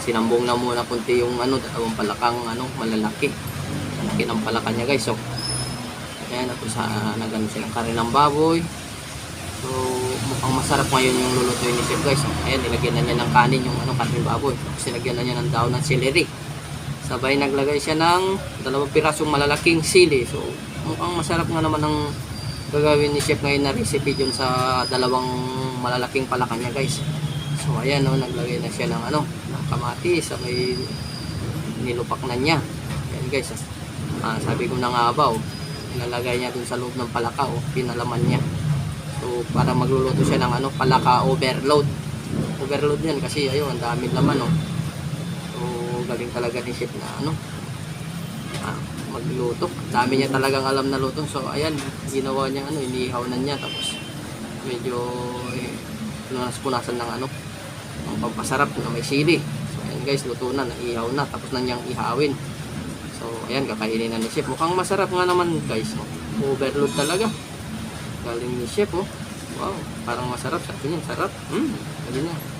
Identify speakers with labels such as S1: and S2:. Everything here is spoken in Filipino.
S1: sinambong na muna kunti yung ano, dalawang palakang ano, malalaki. Malaki ng palaka niya guys. So, ayan, tapos uh, nagano silang kari ng baboy. So, mukhang masarap ngayon yung lulutuin ni Chef guys. Ayan, nilagyan na niya ng kanin yung ano, kanin baboy. Tapos nilagyan na niya ng daon ng celery. Sabay naglagay siya ng dalawang pirasong malalaking sili. So, mukhang masarap nga naman ang gagawin ni Chef ngayon na recipe dun sa dalawang malalaking palaka niya guys. So, ayan, no, naglagay na siya ng ano, ng kamatis. Sa may nilupak na niya. Ayan guys. ah. Ah, sabi ko na nga ba, oh, nilalagay niya dun sa loob ng palaka, oh, pinalaman niya. So, para magluluto siya ng ano, palaka overload. Overload yan kasi ayun, ang dami laman, oh. So, galing talaga ni Chef na ano, ah, magluto. Dami niya talagang alam na luto. So, ayan, ginawa niya ano, inihaw na niya. Tapos, medyo, eh, punas-punasan ng ano, ng pampasarap na may sili. So, ayan guys, luto na, naihaw na. Tapos na niyang ihawin. So, ayan, kakainin na ni Chef. Mukhang masarap nga naman guys. Oh. Overload talaga. Galing ni Chef, oh. Wow, parang masarap. Sabi niya, sarap. Hmm, sabi niya.